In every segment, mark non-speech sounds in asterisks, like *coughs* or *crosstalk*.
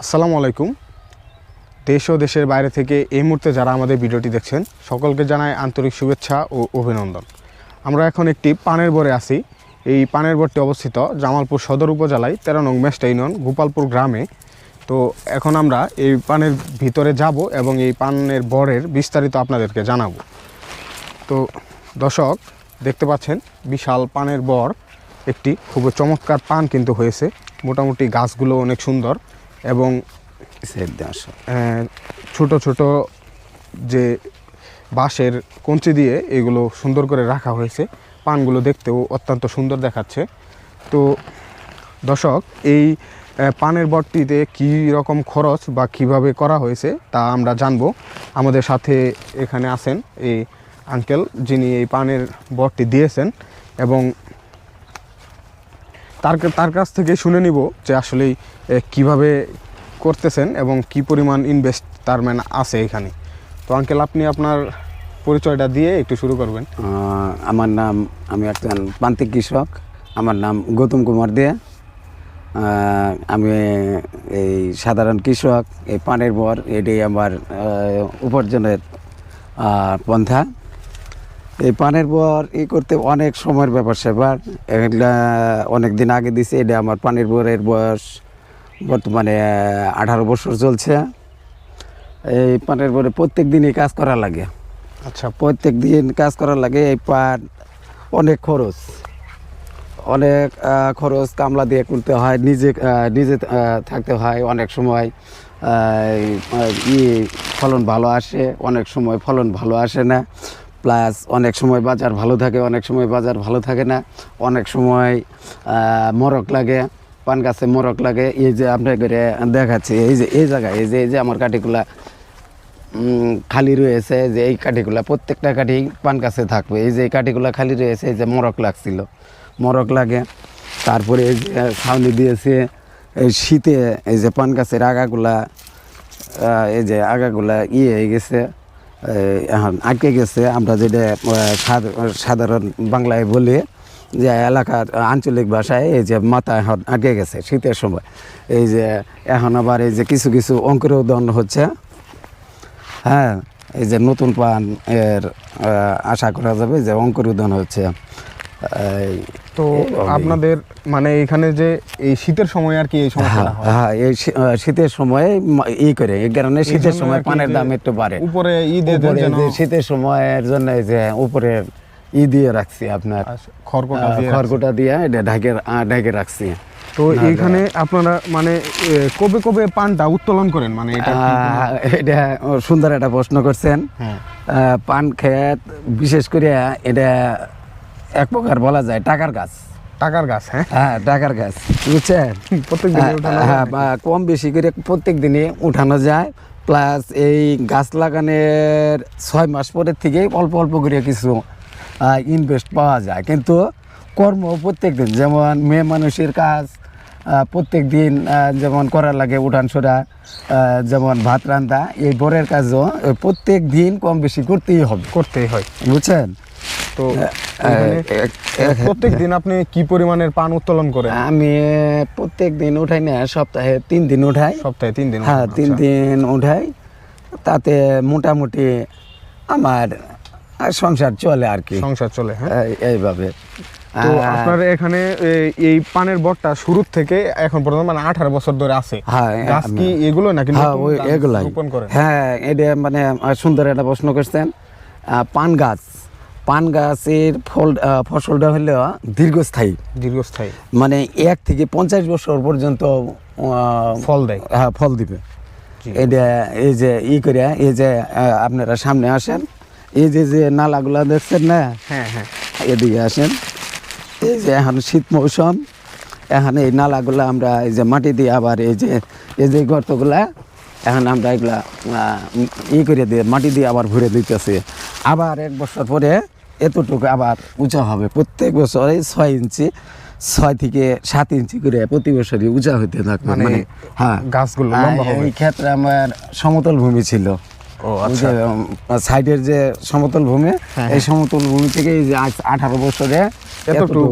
আসসালামু আলাইকুম। দেশ ও দেশের বাইরে থেকে এই মুহূর্তে যারা আমাদের ভিডিওটি দেখছেন, সকলকে জানায় আন্তরিক শুভেচ্ছা ও অভিনন্দন। আমরা এখন একটি পানের বরে আছি। এই পানের বরটি অবস্থিত জামালপুর সদর উপজেলায় তেরো নং মেস্টা ইউনিয়ন, গোপালপুর গ্রামে। তো এখন আমরা এই পানের ভিতরে যাব এবং এই পানের বরের বিস্তারিত আপনাদেরকে জানাব। তো দর্শক, দেখতে পাচ্ছেন, বিশাল পানের বর। একটি খুব চমৎকার পান কিন্তু হয়েছে। মোটামুটি গাছগুলো অনেক সুন্দর। এবং ছোট ছোট যে বাঁশের কঞ্চি দিয়ে এগুলো সুন্দর করে রাখা হয়েছে। পানগুলো দেখতেও অত্যন্ত সুন্দর দেখাচ্ছে। তো দর্শক, এই পানের বটটিতে কী রকম খরচ বা কীভাবে করা হয়েছে তা আমরা জানব। আমাদের সাথে এখানে আছেন এই আঙ্কেল যিনি এই পানের বটটি দিয়েছেন এবং তার তার কাছ থেকে শুনে নিব যে আসলে কীভাবে করতেছেন এবং কি পরিমাণ ইনভেস্ট তার মানে আছে এখানে। তো আঙ্কেল আপনি আপনার পরিচয়টা দিয়ে একটু শুরু করবেন। আমার নাম, আমি একজন প্রান্তিক কৃষক। আমার নাম গৌতম কুমার দে আমি এই সাধারণ কৃষক, এই পানের বর, এটাই আমার উপার্জনের পন্থা। এই পানের বর ই করতে অনেক সময়ের ব্যাপার স্যাপার। অনেক দিন আগে দিছে এটা আমার পানের বরের বয়স বর্তমানে আঠারো বছর চলছে। এই পানের বরে প্রত্যেক দিনই কাজ করা লাগে। আচ্ছা। প্রত্যেক দিন কাজ করার লাগে এই পান অনেক খরচ। অনেক খরচ কামলা দিয়ে করতে হয় নিজে নিজে থাকতে হয় অনেক সময়। এই, ই ফলন ভালো আসে অনেক সময় ফলন ভালো আসে না। প্লাস অনেক সময় বাজার ভালো থাকে, অনেক সময় বাজার ভালো থাকে না। অনেক সময় মরক লাগে, পান গাছে মরক লাগে। এই যে আপনার করে দেখাচ্ছি, এই যে, এই জায়গায়, এই যে এই যে আমার কাঠিগুলা খালি রয়েছে যে এই কাঠিগুলা, প্রত্যেকটা কাঠি পান গাছে থাকবে। এই যে এই কাঠিগুলা খালি রয়েছে, এই যে মরক লাগছিল। মরক লাগে, তারপরে এই যে ছাউনি দিয়েছে, এই শীতে এই যে পান গাছের আগাগুলা এই যে আগাগুলা ইয়ে হয়ে গেছে। এখন আটকে গেছে। আমরা যেটা সাধারণ বাংলায় বলি যে, এলাকার আঞ্চলিক ভাষায় এই যে মাথা এখন আটকে গেছে শীতের সময়। এই যে, এখন আবার এই যে কিছু কিছু অঙ্কুরোদন হচ্ছে। হ্যাঁ এই যে নতুন পান এর আশা করা যাবে যে অঙ্কুরোদন হচ্ছে। তো আপনাদের মানে এখানে যে এই শীতের সময় আর কি এই সমস্যাটা হ্যাঁ? এই শীতের সময় ই করে এই কারণে শীতের সময় পানের দাম একটু বাড়ে। উপরে ই দিয়ে উপরে শীতের সময়ের জন্য যে উপরের ই দিয়ে রাখছি আপনার খড়কটা আহ, দিয়ে খড়কুটা দিয়ে এটা ঢাকে ঢেকে রাখছি। তো এইখানে আপনারা মানে কবে কবে পানটা উত্তোলন করেন? মানে এটা এটা সুন্দর একটা প্রশ্ন করছেন। হ্যাঁ। আহ, পান খেত বিশেষ করে এটা এক প্রকার বলা যায় টাকার গাছ। টাকার গাছ হ্যাঁ? হ্যাঁ টাকার গাছ। বুঝছেন? প্রত্যেক দিনে হ্যাঁ, হ্যাঁ? বা কম বেশি করে প্রত্যেক দিনে উঠানো যায়। প্লাস এই গাছ লাগানোর ছয় মাস পরের থেকে অল্প অল্প করে কিছু ইনভেস্ট পাওয়া যায়। কিন্তু কর্ম প্রত্যেক দিন যেমন মেয়ে মানুষের কাজ প্রত্যেক দিন যেমন করা লাগে উঠান সরা যেমন ভাত রান্ধা এই বরের কাজও প্রত্যেক দিন কম বেশি করতেই হবে। করতেই হয়। বুঝছেন? তো আহ, এখানে এক- প্রত্যেক দিন আপনি কি পরিমাণের পান উত্তোলন করেন? আমি প্রত্যেক দিন উঠাই না সপ্তাহে তিন দিন উঠাই। সপ্তাহে তিন দিন হ্যাঁ তিন আচ্ছা। দিন উঠাই। তাতে মোটামুটি আমার সংসার চলে আর কি। সংসার চলে হ্যাঁ। এইভাবে। তো আপনার এখানে এই পানের বটটা শুরুর থেকে এখন পর্যন্ত মানে আঠারো বছর ধরে আছে। হ্যাঁ গাছ কি এগুলো নাকি হ্যাঁ এগুলাই। হ্যাঁ এটা মানে সুন্দর একটা প্রশ্ন করছেন। পান গাছ। পান গাছের ফল ফসলটা হলো দীর্ঘস্থায়ী। দীর্ঘস্থায়ী। মানে এক থেকে পঞ্চাশ বছর পর্যন্ত ফল দেয়। হ্যাঁ ফল দিবে। এটা এই যে ই করে এই যে আপনারা সামনে আসেন এই যে যে নালাগুলা দেখছেন না? হ্যাঁ হ্যাঁ। এদিকে আসেন। এই যে এখন শীত মৌসুম এখন এই নালাগুলা আমরা এই যে মাটি দিয়ে আবার এই যে এই যে গর্তগুলা এখন আমরা এগুলা ই করে দিয়ে মাটি দিয়ে আবার ভরে দিতেছি। আবার এক বছর পরে এতটুকু আবার উঁচা হবে। প্রত্যেক বছর এই ছয় ইঞ্চি ছয় থেকে সাত ইঞ্চি করে প্রতি বছরই উঁচা হইতে থাকবে। মানে মানে হ্যাঁ। গাছগুলো হ্যাঁ, এই ক্ষেত্রে আমার সমতল ভূমি ছিল। আচ্ছা। সাইডের যে সমতল ভূমি হ্যাঁ, এই সমতল ভূমি থেকে এই যে আঠারো বছরে এতটুকু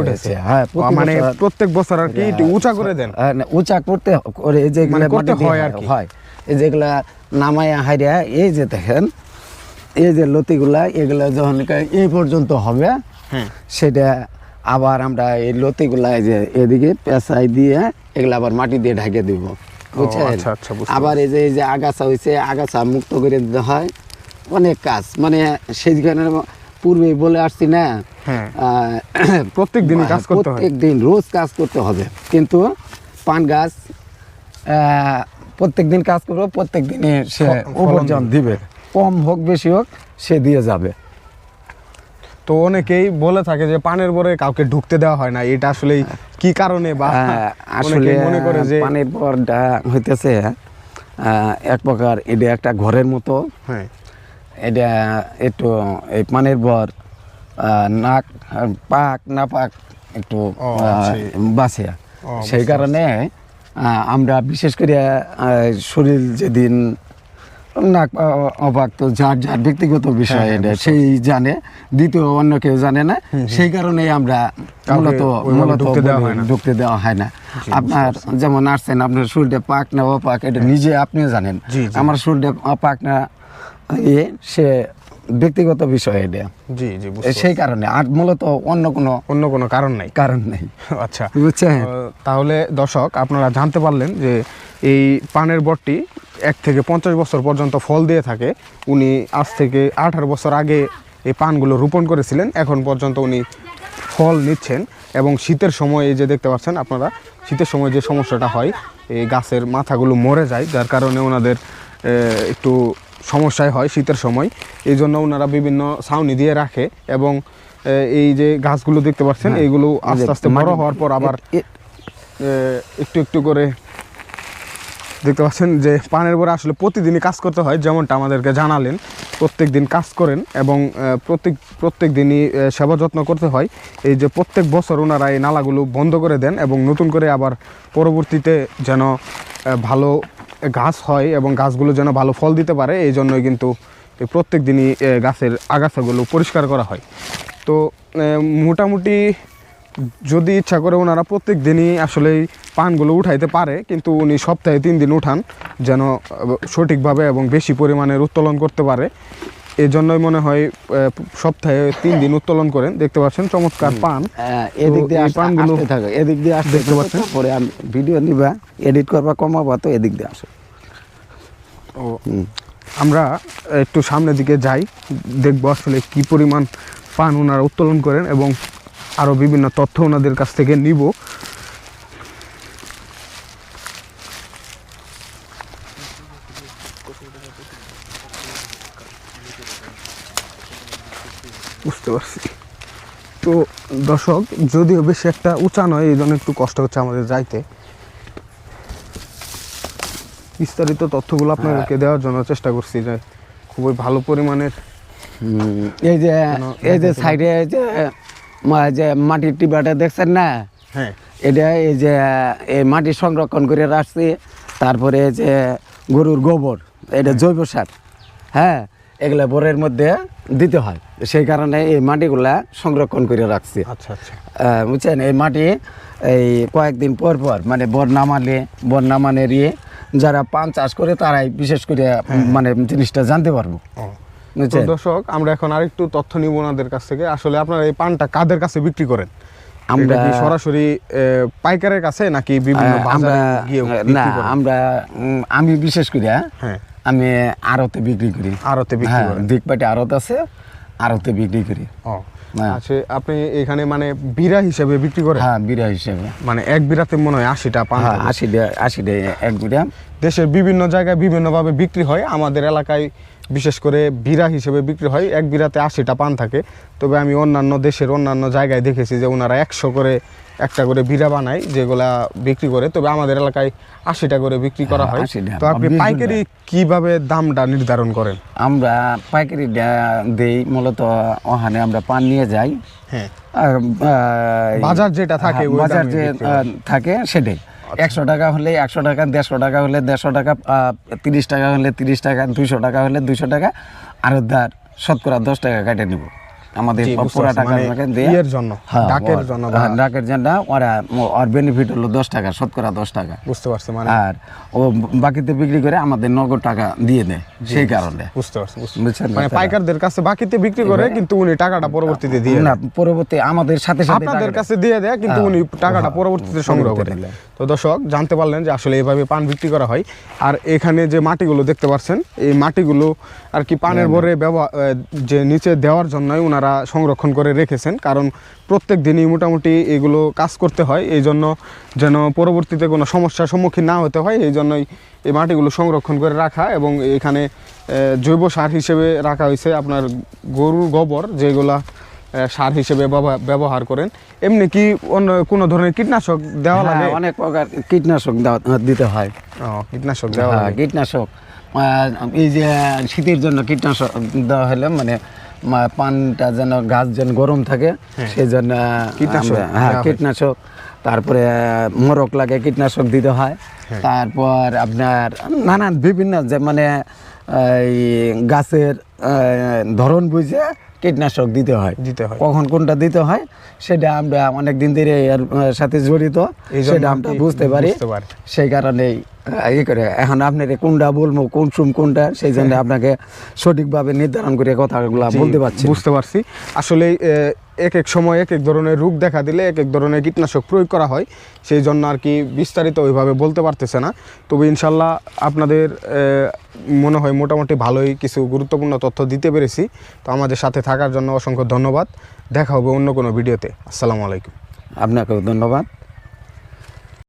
উঠেছে। হ্যাঁ মানে প্রত্যেক বছর আর কি উঁচা করে দেন। হ্যাঁ, না, উঁচা করতে করে এই যেগুলা মানে করতে হয় আর কি। হয় এই যেগুলা নামায়া হাইরা এই যে দেখেন এই যে লতিগুলা এগুলা যখন এই পর্যন্ত হবে হ্যাঁ। সেটা আবার আমরা এই লতিগুলা এই যে এদিকে পেঁচাই দিয়ে এগুলা আবার মাটি দিয়ে ঢাকে দিব। বুঝছেন? আচ্ছা, আচ্ছা, আবার এই যে এই যে আগাছা হয়েছে আগাছা মুক্ত করে দিতে হয়। অনেক কাজ। মানে সেইখানে পূর্বেই বলে আসছি না হ্যাঁ। *coughs* প্রত্যেক দিনই কাজ করতে প্রত্যেক দিন রোজ কাজ করতে হবে। কিন্তু পান গাছ আহ, প্রত্যেক দিন কাজ করব প্রত্যেক দিনে সে উপার্জন দিবে। কম হোক বেশি হোক সে দিয়ে যাবে। তো অনেকেই বলে থাকে যে পানের পরে কাউকে ঢুকতে দেওয়া হয় না এটা আসলে কি কারণে বা আসলে মনে করে যে পানির পরটা হইতেছে এক প্রকার এটা একটা ঘরের মতো। হ্যাঁ। এটা একটু এই পানের পর নাক পাক না পাক একটু সেই। বাঁচে। সেই কারণে আমরা বিশেষ করে শরীর যেদিন পা- অবাক তো যার যার ব্যক্তিগত বিষয় হ্যাঁ, এটা সেই জানে দ্বিতীয় অন্য কেউ জানে না সেই কারণেই আমরা মূলত মূলত ঢুকতে দেওয়া হয় না। হয় না। আপনার যেমন আসছেন আপনার শরীরটা পাক না অপাক এটা নিজে আপনিও জানেন। আমার শরীরটা অপাক না ইয়ে সে ব্যক্তিগত বিষয় এটা। জি জি সেই কারণে আর মূলত অন্য কোনো অন্য কোনো কারণ নাই। কারণ নেই। *laughs* আচ্ছা। বুঝছেন? তাহলে দর্শক আপনারা জানতে পারলেন যে এই পানের বটটি এক থেকে পঞ্চাশ বছর পর্যন্ত ফল দিয়ে থাকে। উনি আজ থেকে আঠারো বছর আগে এই পানগুলো রোপণ করেছিলেন। এখন পর্যন্ত উনি ফল নিচ্ছেন। এবং শীতের সময় এই যে দেখতে পাচ্ছেন আপনারা শীতের সময় যে সমস্যাটা হয় এই গাছের মাথাগুলো মরে যায় যার কারণে ওনাদের একটু সমস্যায় হয় শীতের সময়। এই জন্য ওনারা বিভিন্ন ছাউনি দিয়ে রাখে এবং এই যে গাছগুলো দেখতে পাচ্ছেন এইগুলো আস্তে আস্তে বড় হওয়ার পর আবার একটু একটু করে দেখতে পাচ্ছেন যে পানের পরে আসলে প্রতিদিনই কাজ করতে হয় যেমনটা আমাদেরকে জানালেন। প্রত্যেক দিন কাজ করেন এবং প্রত্যেক প্রত্যেক দিনই সেবা যত্ন করতে হয়। এই যে প্রত্যেক বছর ওনারা এই নালাগুলো বন্ধ করে দেন এবং নতুন করে আবার পরবর্তীতে যেন ভালো গাছ হয় এবং গাছগুলো যেন ভালো ফল দিতে পারে, এই জন্যই কিন্তু প্রত্যেক দিনই গাছের আগাছাগুলো পরিষ্কার করা হয়। তো মোটামুটি যদি ইচ্ছা করে ওনারা প্রত্যেক দিনই আসলে পানগুলো উঠাইতে পারে, কিন্তু উনি সপ্তাহে তিন দিন উঠান, যেন সঠিকভাবে এবং বেশি পরিমাণের উত্তোলন করতে পারে। এই জন্যই মনে হয় সপ্তাহে তিন দিন উত্তোলন করেন। দেখতে পাচ্ছেন চমৎকার পান। এদিক দিয়ে পানগুলো- থাকো এদিক দিয়ে আসতে দেখতে পাচ্ছেন? পরে আমি ভিডিও নিবা এডিট করবা কমাবা তো এদিক দিয়ে আসো। ও আমরা একটু সামনের দিকে যাই দেখব আসলে কি পরিমাণ পান ওনারা উত্তোলন করেন এবং আরও বিভিন্ন তথ্য ওনাদের কাছ থেকে নিব। বুঝতে পারছি। তো দর্শক যদিও বেশি একটা উঁচা নয় এই জন্য একটু কষ্ট হচ্ছে আমাদের যাইতে। বিস্তারিত তথ্যগুলো আপনাদেরকে দেওয়ার জন্য চেষ্টা করছি যে খুবই ভালো পরিমাণের এই যে এই যে সাইডে যে যে মাটির টিবাটা দেখছেন না? হ্যাঁ। এটা এই যে এই মাটি সংরক্ষণ করে রাখছি। তারপরে এই যে গরুর গোবর। এটা জৈব সার। হ্যাঁ এগুলা বোরের মধ্যে দিতে হয়। সেই কারণে এই মাটিগুলা সংরক্ষণ করে রাখছি। আচ্ছা আচ্ছা। বুঝছেন? এই মাটি এই কয়েকদিন পর পর মানে বর নামালে বর নামানে দিয়ে যারা পান চাষ করে তারাই বিশেষ করে মানে জিনিসটা জানতে পারব। দর্শক আমরা এখন আরেকটু তথ্য নিব ওনাদের কাছ থেকে। আসলে আপনারা এই পানটা কাদের কাছে বিক্রি করেন? আমরা কি সরাসরি পাইকারের কাছে নাকি বিভিন্ন আমরা না আমরা আমি বিশেষ করে হ্যাঁ। আমি আড়তে বিক্রি করি। আড়তে বিক্রি হ্যাঁ দিকপাটি আড়ত আছে আড়তে বিক্রি করি। ও হ্যাঁ। আচ্ছা আপনি এখানে মানে বিরা হিসেবে বিক্রি করেন? হ্যাঁ বিড়া হিসেবে। মানে এক বিরাতে মনে হয় আশিটা পান হ্যাঁ। আশি ডে- আশি ডে এক বিড়া দেশের বিভিন্ন জায়গায় বিভিন্নভাবে বিক্রি হয়। আমাদের এলাকায় বিশেষ করে বিরা হিসেবে বিক্রি হয়। এক বিরাতে আশিটা পান থাকে। তবে আমি অন্যান্য দেশের অন্যান্য জায়গায় দেখেছি যে ওনারা একশো করে একটা করে বিরা বানায় যেগুলা বিক্রি করে। তবে আমাদের এলাকায় আশিটা করে বিক্রি করা হ্যাঁ, হয়। 80 তো আপনি পাইকারি কীভাবে দামটা নির্ধারণ করেন? আমরা পাইকারি দেই মূলত ওখানে আমরা পান নিয়ে যাই। হ্যাঁ। আর, বাজার যেটা থাকে, হ্যাঁ, বাজার যে থাকে সেটাই। একশো টাকা হলে একশো টাকা, দেড়শো টাকা হলে দেড়শো টাকা তিরিশ টাকা হলে তিরিশ টাকা, দুইশো টাকা হলে দুইশো টাকা, আর ধার শতকরা দশ টাকা কাটে নিব। আমাদের পুরা টাকা মানে ইয়ের জন্য, হ্যাঁ, ডাকের জন্য হ্যাঁ, ডাকের জন্য ওরা ওর বেনিফিট হলো দশ টাকা শতকরা দশ টাকা। বুঝতে পারছি মানে আর ও বাকিতে বিক্রি করে আমাদের নগদ টাকা দিয়ে দেয় সেই কারণে। বুঝতে পারছি বুঝছেন মানে পাইকারদের কাছে বাকিতে বিক্রি করে কিন্তু উনি টাকাটা পরবর্তীতে দিয়ে না পরবর্তী আমাদের সাথে সাথে আপনাদের কাছে দিয়ে দেয় কিন্তু হ্যাঁ, উনি টাকাটা পরবর্তীতে সংগ্রহ করে দেয়। তো দর্শক জানতে পারলেন যে আসলে এইভাবে পান বিক্রি করা হয়। আর এখানে যে মাটিগুলো দেখতে পাচ্ছেন এই মাটিগুলো আর কি পানের ভরে ব্যবহার যে নিচে দেওয়ার জন্যই ওনারা সংরক্ষণ করে রেখেছেন কারণ প্রত্যেক দিনই মোটামুটি এগুলো কাজ করতে হয় এই জন্য যেন পরবর্তীতে কোনো সমস্যার সম্মুখীন না হতে হয় এই জন্যই এই মাটিগুলো সংরক্ষণ করে রাখা এবং এখানে জৈব সার হিসেবে রাখা হয়েছে আপনার গরুর গোবর যেগুলা সার হিসেবে ব্যবহার- করেন। এমনি কি অন্য কোনো ধরনের কীটনাশক দেওয়া হ্যাঁ, লাগে? অনেক প্রকার কীটনাশক দিতে হয়। কীটনাশক দেওয়া হ্যাঁ, কীটনাশক এই যে শীতের জন্য কীটনাশক দেওয়া হলে মানে পানটা যেন গাছ যেন গরম থাকে সেই জন্য কীটনাশক হ্যাঁ কীটনাশক। তারপরে মোরক লাগে কীটনাশক দিতে হয়। হ্যাঁ। তারপর আপনার নানান বিভিন্ন যে মানে এই গাছের ধরন বুঝে কীটনাশক দিতে হয়। দিতে হয়। কখন কোনটা দিতে হয় সেটা আমরা অনেক দিন ধরে এর সাথে জড়িত সেটা আমরা বুঝতে পারি। সেই কারণেই ই করে এখন আপনার কোনটা বলব কোন সুম কোনটা সেই জন্য আপনাকে সঠিকভাবে নির্ধারণ করে কথাগুলো বলতে পারছি বুঝতে পারছি। আসলে এক এক সময় এক এক ধরনের রোগ দেখা দিলে এক এক ধরনের কীটনাশক প্রয়োগ করা হয় সেই জন্য আর কি বিস্তারিত ওইভাবে বলতে পারতেছে না। তবে ইনশাল্লাহ আপনাদের মনে হয় মোটামুটি ভালোই কিছু গুরুত্বপূর্ণ তথ্য দিতে পেরেছি। তো আমাদের সাথে থাকার জন্য অসংখ্য ধন্যবাদ। দেখা হবে অন্য কোনো ভিডিওতে। আসসালামু আলাইকুম। আপনাকেও ধন্যবাদ।